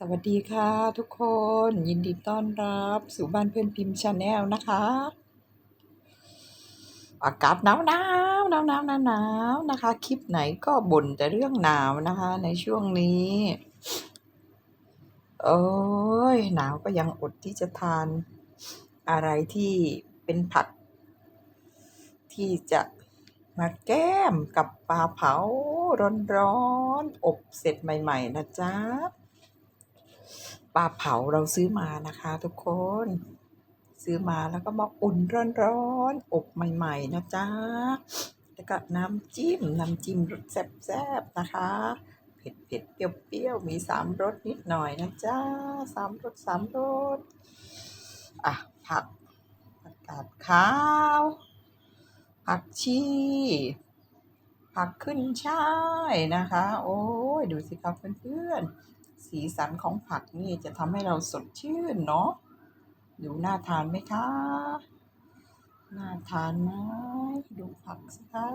สวัสดีค่ะทุกคนยินดีต้อนรับสู่บ้านเพื่อนพิมพ์ชาแนลนะคะ อากาศหนาวหนาวหนาวหนาวหนาวหนาวนะคะ คลิปไหนก็บ่นแต่เรื่องหนาวนะคะ ในช่วงนี้โอ้ยหนาวก็ยังอดที่จะทานอะไรที่เป็นผัก ที่จะมาแก้มกับปลาเผาร้อนๆอบเสร็จใหม่ ๆ นะจ๊ะ ลาเผาเราซื้อมานะคะ ทุกคน ซื้อมาแล้วก็มาอุ่นร้อนๆอบใหม่ๆนะจ๊ะแล้วก็น้ำจิ้มน้ำจิ้มรสแซ่บๆนะคะเผ็ดเผ็ดๆเปรี้ยวๆมีสามรสนิดหน่อยนะจ๊ะสามรสสามรสอะผักผักกาดขาว ผักชีผักขึ้นช่ายนะคะ โอ้ยดูสิครับเพื่อนๆ สีสันของผักนี่จะทำให้เราสดชื่นเนาะดูน่าทานไหมคะ น่าทานไหมดูผักสิคะ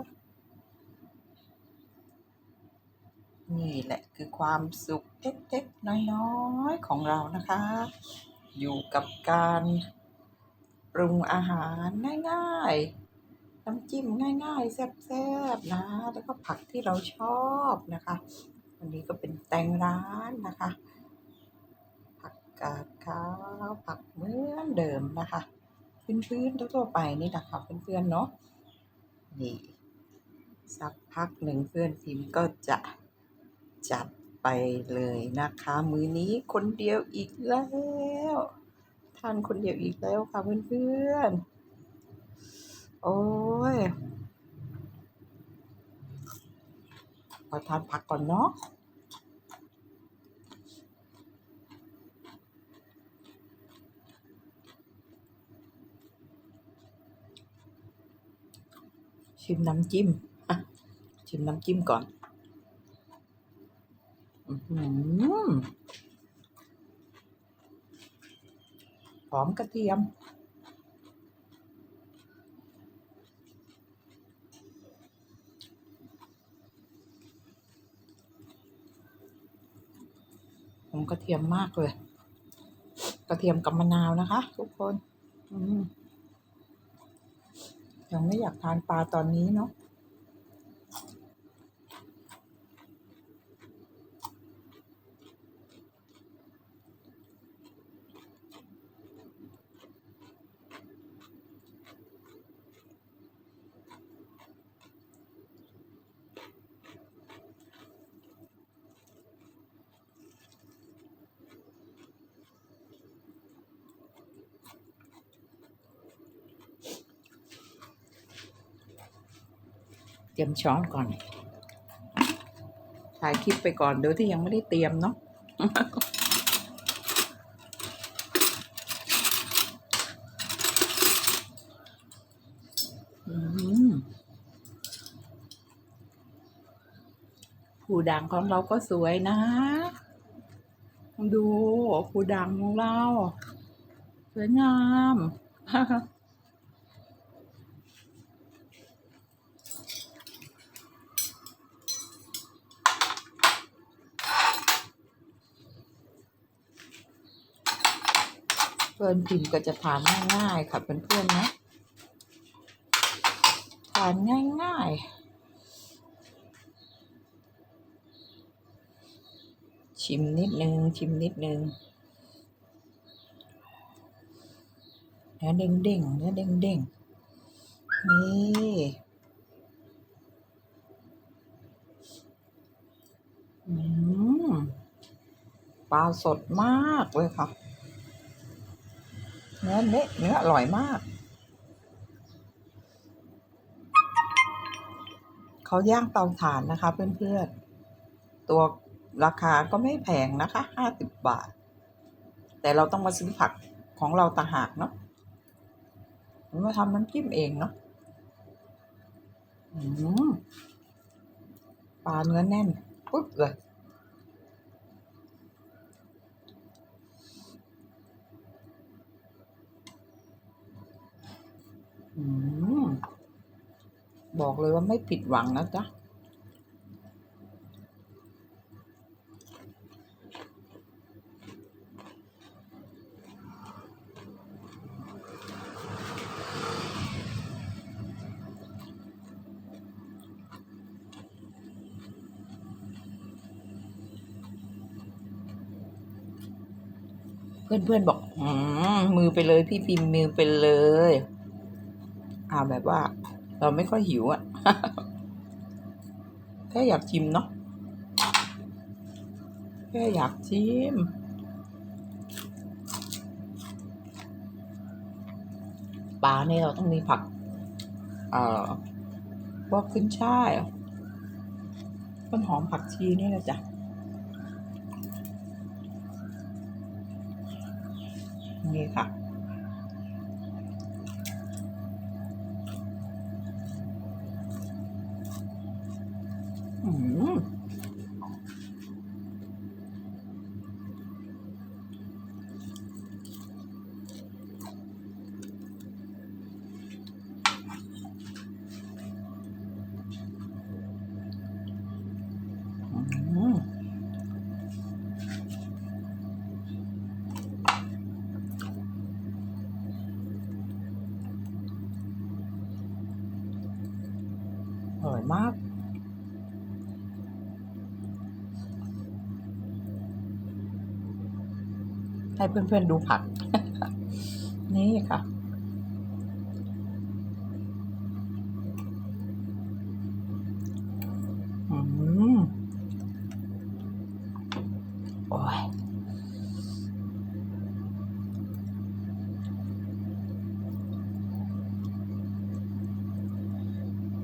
นี่แหละคือความสุขเล็กๆน้อยๆของเรานะคะ อยู่กับการปรุงอาหารง่ายๆน้ำจิ้มง่ายๆ แซ่บๆนะ แล้วก็ผักที่เราชอบนะคะ วันนี้ก็เป็นแตงร้านนะคะ ผักกาดขาวผักเหมือนเดิมนะคะพื้นๆทั่วๆไปนี่นะคะเพื่อนๆเนาะนี่สักพักหนึ่งเพื่อนพิมพ์ก็จะจัดไปเลยนะคะ มือนี้คนเดียวอีกแล้วทานคนเดียวอีกแล้วค่ะเพื่อนๆโอ้ยขอทานผักก่อนเนาะ ชิมน้ำจิ้มอะชิมน้ำจิ้มก่อนอือหือหอมกระเทียม หอมกระเทียมมากเลย กระเทียมกับมะนาวนะคะ ทุกคน อืม ยังไม่อยากทานปลาตอนนี้เนาะ เตรียมช้อนก่อนถ่ายคลิปไปก่อนโดยที่ยังไม่ได้เตรียมเนาะอืมผู้ดังของเราก็สวยนะ ดูผู้ดังของเรา สวยงาม เพื่อนพิมพ์ก็จะทานง่ายๆค่ะเพื่อนๆนะทานง่ายๆ ชิมนิดนึง ชิมนิดนึงเนื้อเด้งๆเนื้อเด้งๆนี่อืมปลาสดมากเลยค่ะ เนื้อเละเนื้ออร่อยมาก เขาย่างเตาถ่านนะคะเพื่อนๆ ตัวราคาก็ไม่แพงนะคะห้าสิบบาท แต่เราต้องมาซื้อผักของเราต่างหากเนาะมาทำน้ำจิ้มเองเนาะอืมปลาเนื้อแน่นปึ๊บเลย บอกเลยว่าไม่ผิดหวังนะจ๊ะ เพื่อนๆบอก มือไปเลยพี่พิมพ์มือไปเลยาแบบว่า เราไม่ค่อยหิวอะ่ะแค่อยากชิมเนาะแค่อยากชิมปลาเนี่ยเราต้องมีผัก เอ่อพวกขึ้นช่ายต้นหอมผักชีนี่แหละจ้ะนี่ค่ะ อืมอืม อร่อยมาก ให้เพื่อนๆดูผัก นี่ค่ะ อืม โอ้ย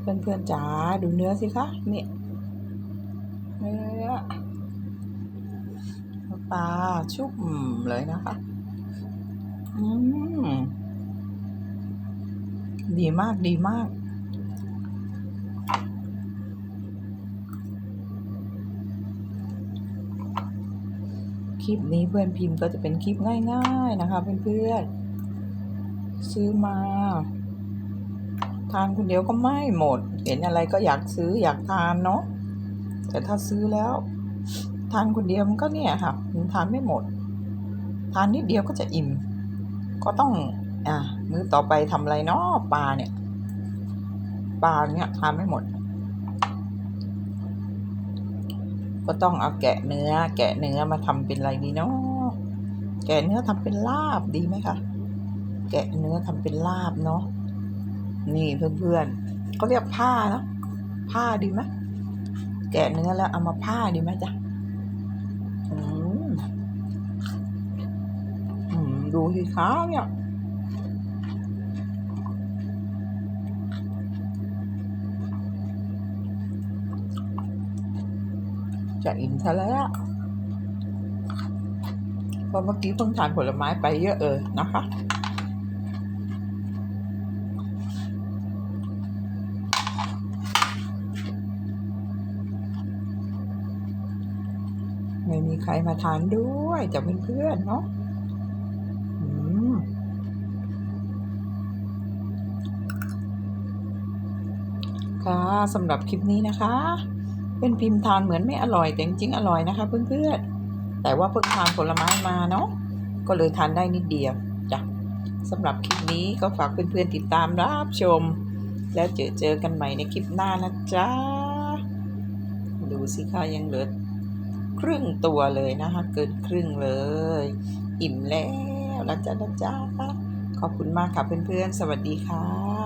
เพื่อนๆจ๋าดูเนื้อสิคะนี่เนื้อปลาชุบเลยนะคะอืมดีมากดีมากคลิปนี้เพื่อนพิมพ์ก็จะเป็นคลิปง่าย ๆนะคะเพื่อนๆซื้อมา ทานคนเดียวก็ไม่หมด เห็นอะไรก็อยากซื้ออยากทานเนาะแต่ถ้าซื้อแล้ว ทานคนเดียวมันก็เนี่ยค่ะมันทานไม่หมด ทานนิดเดียวก็จะอิ่ม ก็ต้อง อะมื้อต่อไปทำอะไรเนาะปลาเนี่ยปลาเนี่ยทานไม่หมด ก็ต้องเอาแกะเนื้อ แกะเนื้อมาทำเป็นอะไรดีเนาะแกะเนื้อทำเป็นลาบดีไหมคะแกะเนื้อทำเป็นลาบเนาะ นี่เพื่อนๆเขาเรียกผ้าเนาะผ้าดีไหมแกะเนื้อแล้วเอามาผ้าดีไหมจ๊ะอืมอืมดูสิคะเนี่ยจะอิ่มซะแล้วเพราะเมื่อกี้เพิ่งทานผลไม้ไปเยอะเออนะคะ รมาทานด้วยจะเป็นเพื่อนๆเนาะค่ะสำหรับคลิปนี้นะคะ เป็นพิมพ์ทานเหมือนไม่อร่อยแต่จริงๆอร่อยนะคะ เพื่อนๆ แต่ว่าเพิ่งทานผลไม้มาเนาะก็เลยทานได้นิดเดียวจ้ะสำหรับคลิปนี้ก็ฝากเพื่อนๆติดตามรับชม แล้วเจอเจอกันใหม่ในคลิปหน้านะจ๊ะดูสิค่ะยังเหลือ ครึ่งตัวเลยนะคะ เกินครึ่งเลย อิ่มแล้วนะจ๊ะนะจ๊ะขอบคุณมากค่ะเพื่อนๆ สวัสดีค่ะ